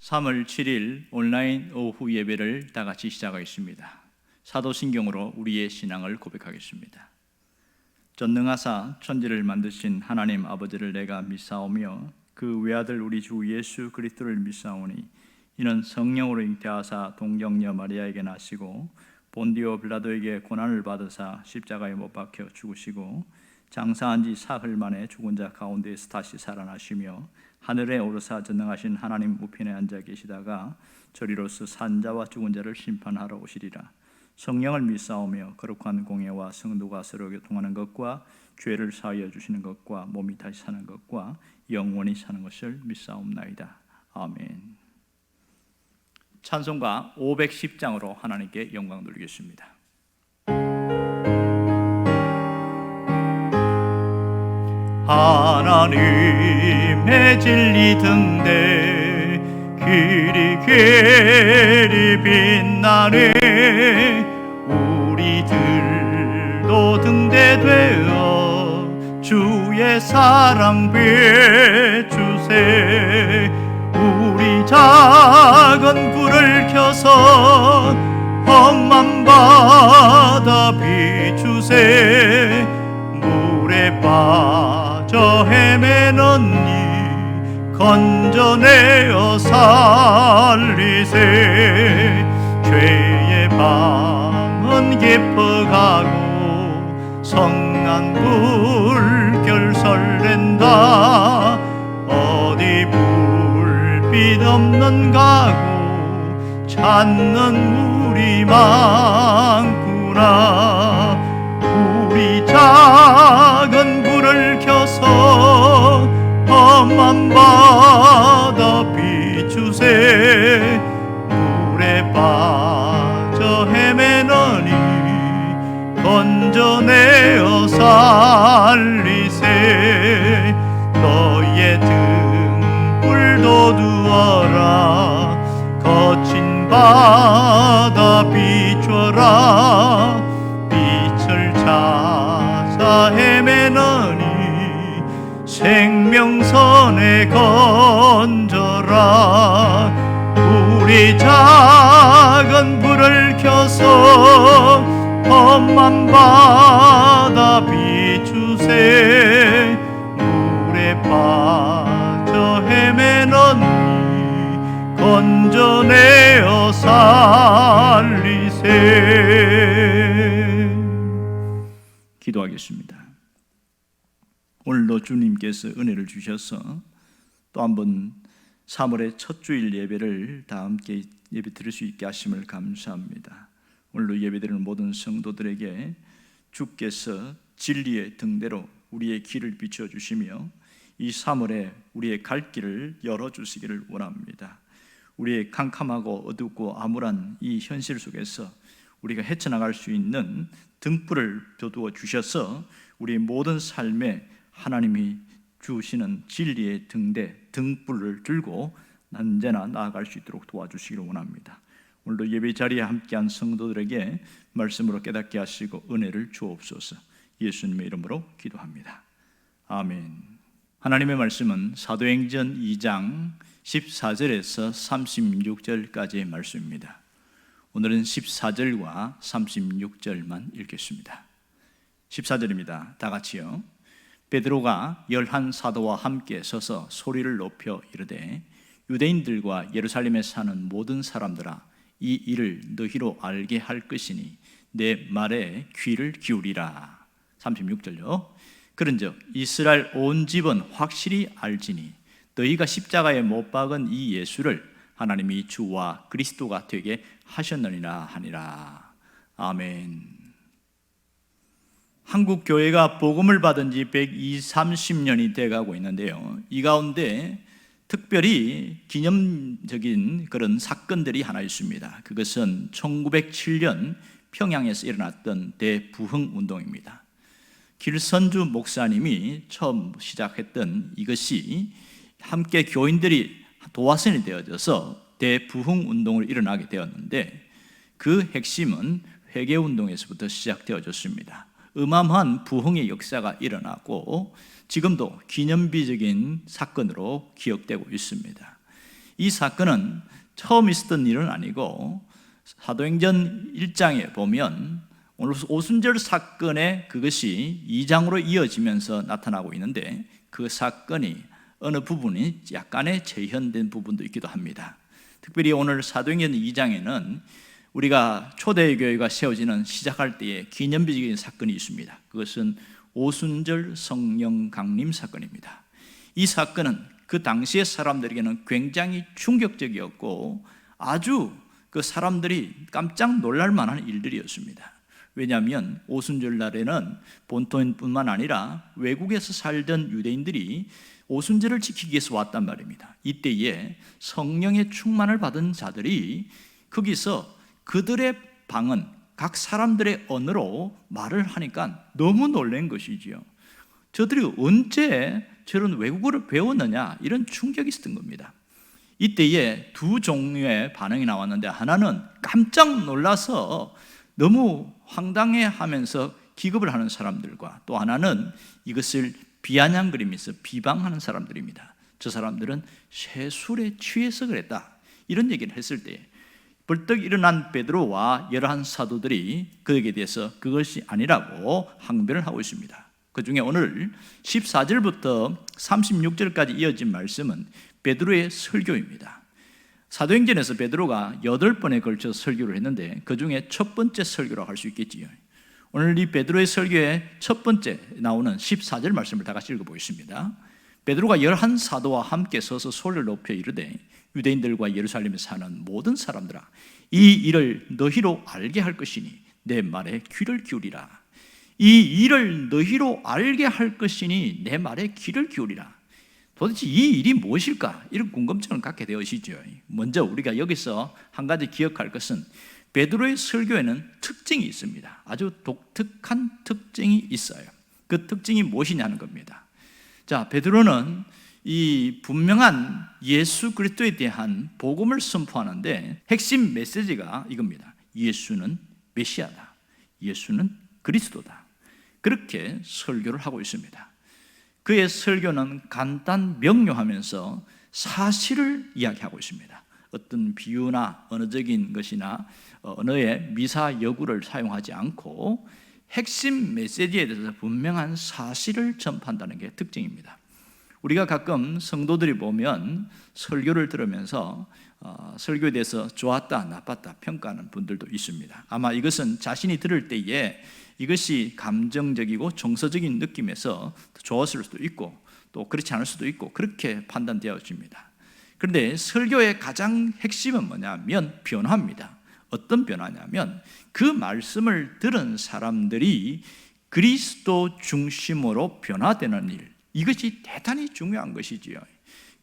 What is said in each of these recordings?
3월 7일 온라인 오후 예배를 다 같이 시작하겠습니다. 사도신경으로 우리의 신앙을 고백하겠습니다. 전능하사 천지를 만드신 하나님 아버지를 내가 믿사오며 그 외아들 우리 주 예수 그리스도를 믿사오니 이는 성령으로 잉태하사 동정녀 마리아에게 나시고 본디오 빌라도에게 고난을 받으사 십자가에 못 박혀 죽으시고 장사한 지 사흘 만에 죽은 자 가운데에서 다시 살아나시며 하늘에 오르사 전능하신 하나님 우편에 앉아 계시다가 저리로서 산자와 죽은 자를 심판하러 오시리라. 성령을 믿사오며 거룩한 공예와 성도가 서로 교통하는 것과 죄를 사하여 주시는 것과 몸이 다시 사는 것과 영원히 사는 것을 믿사옵나이다. 아멘. 찬송가 510장으로 하나님께 영광 돌리겠습니다 하나님의 진리 등대 길이 길이 빛나네. 우리들도 등대 되어 주의 사랑 비추세. 우리 작은 불을 켜서 험한 바다 비추세. 물에 빠 건져내어 살리세. 죄의 밤은 깊어가고 성난 불결 설렌다. 어디 불빛 없는 가고 찾는 우리 많 살리세. 너의 등불도 두어라. 거친 바다 비춰라. 빛을 찾아 헤매느니 생명선에 건져라. 우리 작은 불을 켜서 험한 바다 물에 빠져 헤매느니 건져내어 살리세 기도하겠습니다. 오늘도 주님께서 은혜를 주셔서 또 한번 3월의 첫 주일 예배를 다 함께 예배 드릴 수 있게 하심을 감사합니다. 오늘도 예배드리는 모든 성도들에게 주께서 진리의 등대로 우리의 길을 비춰 주시며 이 3월에 우리의 갈 길을 열어 주시기를 원합니다. 우리의 캄캄하고 어둡고 암울한 이 현실 속에서 우리가 헤쳐나갈 수 있는 등불을 벼두어 주셔서 우리 모든 삶에 하나님이 주시는 진리의 등대 등불을 들고 언제나 나아갈 수 있도록 도와주시기를 원합니다. 오늘도 예배 자리에 함께한 성도들에게 말씀으로 깨닫게 하시고 은혜를 주옵소서. 예수님의 이름으로 기도합니다. 아멘. 하나님의 말씀은 사도행전 2장 14절에서 36절까지의 말씀입니다. 오늘은 14절과 36절만 읽겠습니다. 14절입니다. 다 같이요. 베드로가 열한 사도와 함께 서서 소리를 높여 이르되 유대인들과 예루살렘에 사는 모든 사람들아 이 일을 너희로 알게 할 것이니 내 말에 귀를 기울이라 36절요 그런즉 이스라엘 온 집은 확실히 알지니 너희가 십자가에 못 박은 이 예수를 하나님이 주와 그리스도가 되게 하셨느니라 하니라 아멘 한국 교회가 복음을 받은 지 120, 30년이 돼 가고 있는데요. 이 가운데 특별히 기념적인 그런 사건들이 하나 있습니다. 그것은 1907년 평양에서 일어났던 대부흥 운동입니다. 길선주 목사님이 처음 시작했던 이것이 함께 교인들이 도화선이 되어져서 대부흥 운동을 일어나게 되었는데 그 핵심은 회개 운동에서부터 시작되어졌습니다. 어마어마한 부흥의 역사가 일어나고 지금도 기념비적인 사건으로 기억되고 있습니다. 이 사건은 처음 있었던 일은 아니고 사도행전 1장에 보면 오늘 오순절 사건의 그것이 2장으로 이어지면서 나타나고 있는데 그 사건이 어느 부분이 약간의 재현된 부분도 있기도 합니다. 특별히 오늘 사도행전 2장에는 우리가 초대교회가 세워지는 시작할 때에 기념비적인 사건이 있습니다. 그것은 오순절 성령 강림 사건입니다. 이 사건은 그 당시의 사람들에게는 굉장히 충격적이었고 아주 그 사람들이 깜짝 놀랄 만한 일들이었습니다. 왜냐하면 오순절 날에는 본토인뿐만 아니라 외국에서 살던 유대인들이 오순절을 지키기 위해서 왔단 말입니다. 이때에 성령의 충만을 받은 자들이 거기서 그들의 방은 각 사람들의 언어로 말을 하니까 너무 놀란 것이지요. 저들이 언제 저런 외국어를 배웠느냐 이런 충격이 있었던 겁니다. 이때에 두 종류의 반응이 나왔는데 하나는 깜짝 놀라서 너무 황당해 하면서 기겁을 하는 사람들과 또 하나는 이것을 비아냥거리면서 비방하는 사람들입니다. 저 사람들은 쇠술에 취해서 그랬다. 이런 얘기를 했을 때 벌떡 일어난 베드로와 열한 사도들이 그에게 대해서 그것이 아니라고 항변을 하고 있습니다. 그 중에 오늘 14절부터 36절까지 이어진 말씀은 베드로의 설교입니다. 사도행전에서 베드로가 여덟 번에 걸쳐 설교를 했는데 그 중에 첫 번째 설교라고 할 수 있겠지요. 오늘 이 베드로의 설교의 첫 번째 나오는 14절 말씀을 다 같이 읽어보겠습니다. 베드로가 열한 사도와 함께 서서 소리를 높여 이르되 유대인들과 예루살렘에 사는 모든 사람들아 이 일을 너희로 알게 할 것이니 내 말에 귀를 기울이라 이 일을 너희로 알게 할 것이니 내 말에 귀를 기울이라 도대체 이 일이 무엇일까? 이런 궁금증을 갖게 되시죠. 먼저 우리가 여기서 한 가지 기억할 것은 베드로의 설교에는 특징이 있습니다. 아주 독특한 특징이 있어요. 그 특징이 무엇이냐는 겁니다. 자, 베드로는 이 분명한 예수 그리스도에 대한 복음을 선포하는데 핵심 메시지가 이겁니다. 예수는 메시아다. 예수는 그리스도다. 그렇게 설교를 하고 있습니다. 그의 설교는 간단 명료하면서 사실을 이야기하고 있습니다. 어떤 비유나 언어적인 것이나 언어의 미사 여구를 사용하지 않고 핵심 메시지에 대해서 분명한 사실을 전파한다는 게 특징입니다. 우리가 가끔 성도들이 보면 설교를 들으면서 어, 설교에 대해서 좋았다, 나빴다 평가하는 분들도 있습니다. 아마 이것은 자신이 들을 때에 이것이 감정적이고 정서적인 느낌에서 좋았을 수도 있고 또 그렇지 않을 수도 있고 그렇게 판단되어집니다. 그런데 설교의 가장 핵심은 뭐냐면 변화입니다. 어떤 변화냐면 그 말씀을 들은 사람들이 그리스도 중심으로 변화되는 일, 이것이 대단히 중요한 것이지요.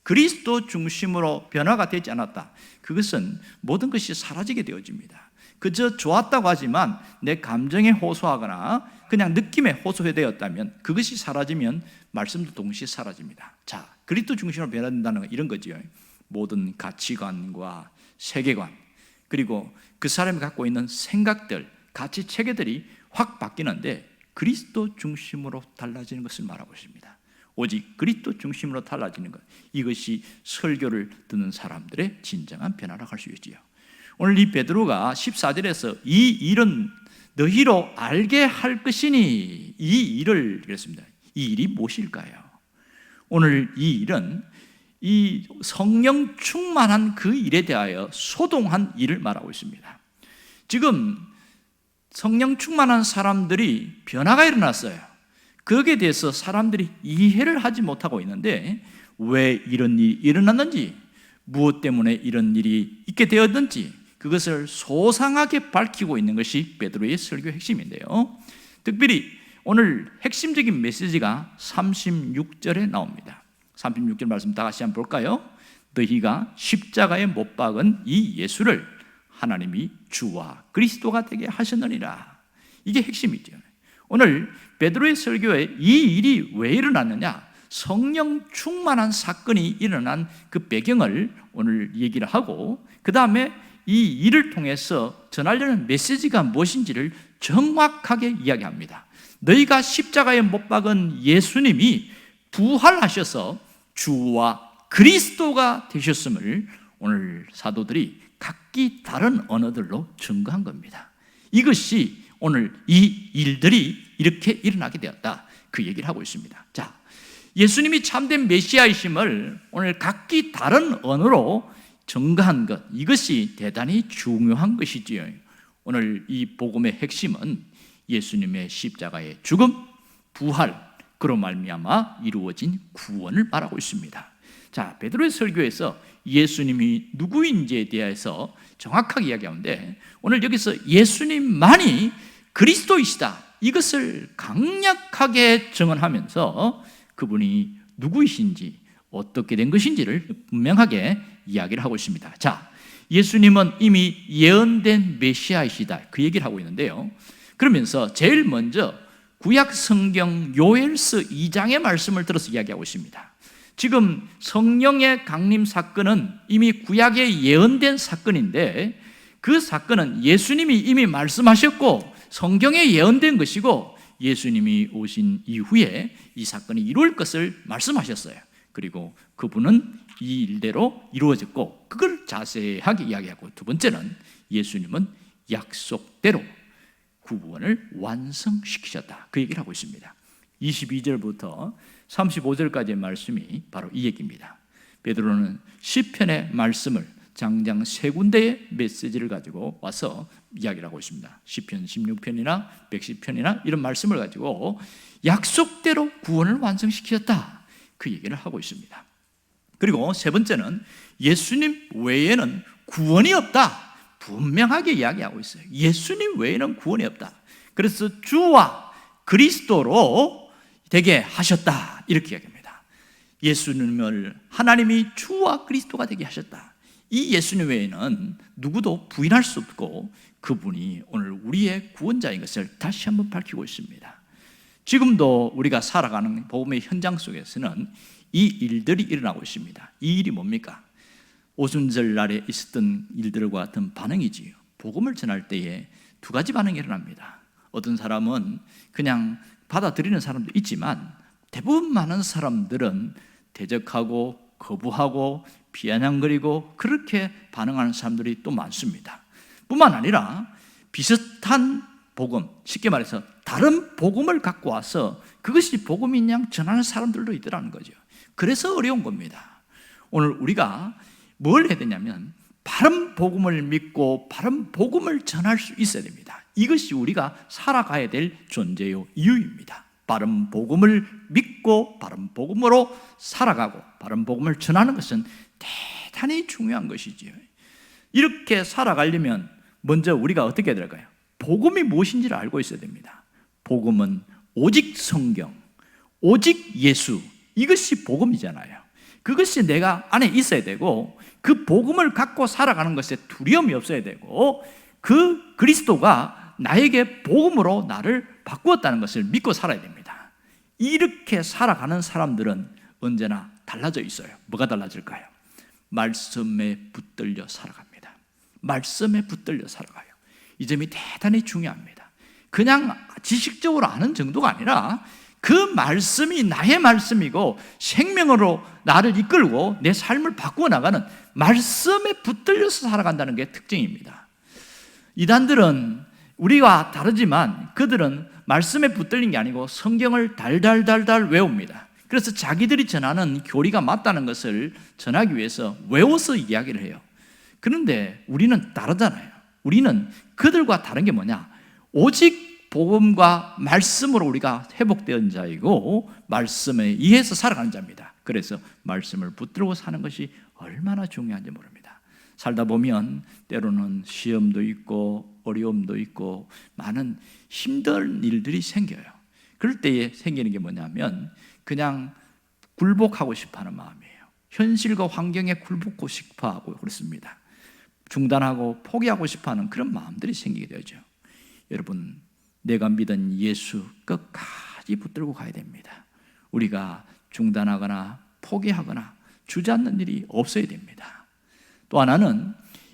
그리스도 중심으로 변화가 되지 않았다. 그것은 모든 것이 사라지게 되어집니다. 그저 좋았다고 하지만 내 감정에 호소하거나 그냥 느낌에 호소되었다면 그것이 사라지면 말씀도 동시에 사라집니다. 자, 그리스도 중심으로 변화된다는 건 이런 거죠. 모든 가치관과 세계관 그리고 그 사람이 갖고 있는 생각들, 가치 체계들이 확 바뀌는데 그리스도 중심으로 달라지는 것을 말하고 있습니다. 오직 그리스도 중심으로 달라지는 것 이것이 설교를 듣는 사람들의 진정한 변화라고 할 수 있지요. 오늘 이 베드로가 14절에서 이 일은 너희로 알게 할 것이니 이 일을 그랬습니다. 이 일이 무엇일까요? 오늘 이 일은 이 성령 충만한 그 일에 대하여 소동한 일을 말하고 있습니다. 지금 성령 충만한 사람들이 변화가 일어났어요. 거기에 대해서 사람들이 이해를 하지 못하고 있는데 왜 이런 일이 일어났는지 무엇 때문에 이런 일이 있게 되었는지 그것을 소상하게 밝히고 있는 것이 베드로의 설교 핵심인데요. 특별히 오늘 핵심적인 메시지가 36절에 나옵니다. 36절 말씀 다 같이 한번 볼까요? 너희가 십자가에 못 박은 이 예수를 하나님이 주와 그리스도가 되게 하셨느니라. 이게 핵심이죠. 오늘 베드로의 설교에 이 일이 왜 일어났느냐? 성령 충만한 사건이 일어난 그 배경을 오늘 얘기를 하고 그 다음에 이 일을 통해서 전하려는 메시지가 무엇인지를 정확하게 이야기합니다. 너희가 십자가에 못 박은 예수님이 부활하셔서 주와 그리스도가 되셨음을 오늘 사도들이 각기 다른 언어들로 증거한 겁니다. 이것이 오늘 이 일들이 이렇게 일어나게 되었다. 그 얘기를 하고 있습니다. 자, 예수님이 참된 메시아이심을 오늘 각기 다른 언어로 증거한 것 이것이 대단히 중요한 것이지요. 오늘 이 복음의 핵심은 예수님의 십자가의 죽음, 부활, 그로 말미암아 이루어진 구원을 말하고 있습니다. 자, 베드로의 설교에서 예수님이 누구인지에 대해서 정확하게 이야기하는데 오늘 여기서 예수님만이 그리스도이시다. 이것을 강력하게 증언하면서 그분이 누구이신지 어떻게 된 것인지를 분명하게 이야기를 하고 있습니다. 자, 예수님은 이미 예언된 메시아이시다. 그 얘기를 하고 있는데요. 그러면서 제일 먼저 구약 성경 요엘서 2장의 말씀을 들어서 이야기하고 있습니다. 지금 성령의 강림 사건은 이미 구약에 예언된 사건인데 그 사건은 예수님이 이미 말씀하셨고 성경에 예언된 것이고 예수님이 오신 이후에 이 사건이 이루어질 것을 말씀하셨어요. 그리고 그분은 이 일대로 이루어졌고 그걸 자세하게 이야기하고 두 번째는 예수님은 약속대로 구원을 완성시키셨다. 그 얘기를 하고 있습니다. 22절부터 35절까지의 말씀이 바로 이 얘기입니다. 베드로는 시편의 말씀을 장장 세 군데의 메시지를 가지고 와서 이야기를 하고 있습니다. 시편 16편이나 110편이나 이런 말씀을 가지고 약속대로 구원을 완성시켰다. 그 얘기를 하고 있습니다. 그리고 세 번째는 예수님 외에는 구원이 없다. 분명하게 이야기하고 있어요. 예수님 외에는 구원이 없다. 그래서 주와 그리스도로 되게 하셨다. 이렇게 이야기합니다. 예수님을 하나님이 주와 그리스도가 되게 하셨다. 이 예수님 외에는 누구도 부인할 수 없고 그분이 오늘 우리의 구원자인 것을 다시 한번 밝히고 있습니다. 지금도 우리가 살아가는 복음의 현장 속에서는 이 일들이 일어나고 있습니다. 이 일이 뭡니까? 오순절 날에 있었던 일들과 같은 반응이지요. 복음을 전할 때에 두 가지 반응이 일어납니다. 어떤 사람은 그냥 받아들이는 사람도 있지만 대부분 많은 사람들은 대적하고 거부하고 비아냥거리고 그렇게 반응하는 사람들이 또 많습니다. 뿐만 아니라 비슷한 복음, 쉽게 말해서 다른 복음을 갖고 와서 그것이 복음인 양 전하는 사람들도 있더라는 거죠. 그래서 어려운 겁니다. 오늘 우리가 뭘 해야 되냐면 바른 복음을 믿고 바른 복음을 전할 수 있어야 됩니다. 이것이 우리가 살아가야 될 존재요 이유입니다. 바른 복음을 믿고 바른 복음으로 살아가고 바른 복음을 전하는 것은 대단히 중요한 것이지요. 이렇게 살아가려면 먼저 우리가 어떻게 해야 될까요? 복음이 무엇인지를 알고 있어야 됩니다. 복음은 오직 성경, 오직 예수, 이것이 복음이잖아요. 그것이 내가 안에 있어야 되고 그 복음을 갖고 살아가는 것에 두려움이 없어야 되고 그 그리스도가 나에게 복음으로 나를 바꾸었다는 것을 믿고 살아야 됩니다. 이렇게 살아가는 사람들은 언제나 달라져 있어요. 뭐가 달라질까요? 말씀에 붙들려 살아갑니다. 말씀에 붙들려 살아가요. 이 점이 대단히 중요합니다. 그냥 지식적으로 아는 정도가 아니라 그 말씀이 나의 말씀이고 생명으로 나를 이끌고 내 삶을 바꾸어 나가는 말씀에 붙들려서 살아간다는 게 특징입니다. 이단들은 우리와 다르지만 그들은 말씀에 붙들린 게 아니고 성경을 달달달달 외웁니다. 그래서 자기들이 전하는 교리가 맞다는 것을 전하기 위해서 외워서 이야기를 해요. 그런데 우리는 다르잖아요. 우리는 그들과 다른 게 뭐냐? 오직 복음과 말씀으로 우리가 회복된 자이고 말씀에 의해서 살아가는 자입니다. 그래서 말씀을 붙들고 사는 것이 얼마나 중요한지 모릅니다. 살다 보면 때로는 시험도 있고 어려움도 있고 많은 힘든 일들이 생겨요. 그럴 때에 생기는 게 뭐냐면 그냥 굴복하고 싶어하는 마음이에요. 현실과 환경에 굴복고 싶어하고 그렇습니다. 중단하고 포기하고 싶어하는 그런 마음들이 생기게 되죠. 여러분, 내가 믿은 예수 끝까지 붙들고 가야 됩니다. 우리가 중단하거나 포기하거나 주저앉는 일이 없어야 됩니다. 또 하나는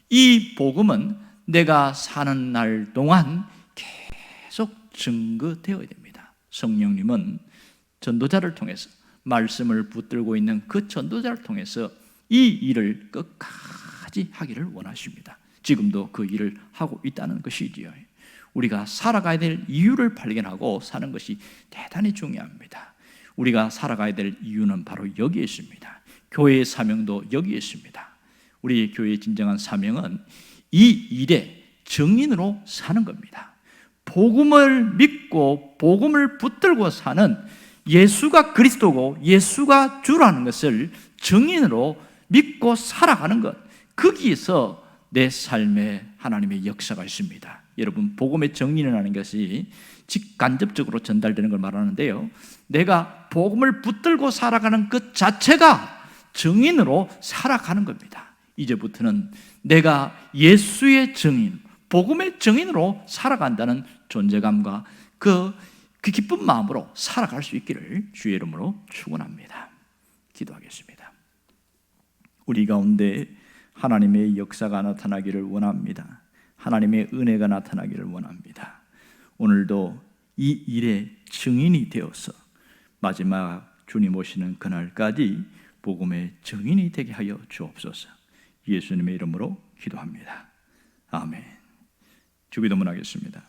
이 복음은 내가 사는 날 동안 계속 증거되어야 됩니다. 성령님은 전도자를 통해서 말씀을 붙들고 있는 그 전도자를 통해서 이 일을 끝까지 하기를 원하십니다. 지금도 그 일을 하고 있다는 것이지요. 우리가 살아가야 될 이유를 발견하고 사는 것이 대단히 중요합니다. 우리가 살아가야 될 이유는 바로 여기에 있습니다. 교회의 사명도 여기에 있습니다. 우리 교회의 진정한 사명은 이 일에 증인으로 사는 겁니다. 복음을 믿고 복음을 붙들고 사는 예수가 그리스도고 예수가 주라는 것을 증인으로 믿고 살아가는 것. 거기에서 내 삶에 하나님의 역사가 있습니다. 여러분 복음의 정리라는 것이 직간접적으로 전달되는 걸 말하는데요. 내가 복음을 붙들고 살아가는 것 자체가 증인으로 살아가는 겁니다. 이제부터는 내가 예수의 증인, 복음의 증인으로 살아간다는 존재감과 그, 그 기쁜 마음으로 살아갈 수 있기를 주의 이름으로 축원합니다. 기도하겠습니다. 우리 가운데 하나님의 역사가 나타나기를 원합니다. 하나님의 은혜가 나타나기를 원합니다. 오늘도 이 일의 증인이 되어서 마지막 주님 오시는 그날까지 복음의 증인이 되게 하여 주옵소서. 예수님의 이름으로 기도합니다. 아멘. 주기도문 하겠습니다.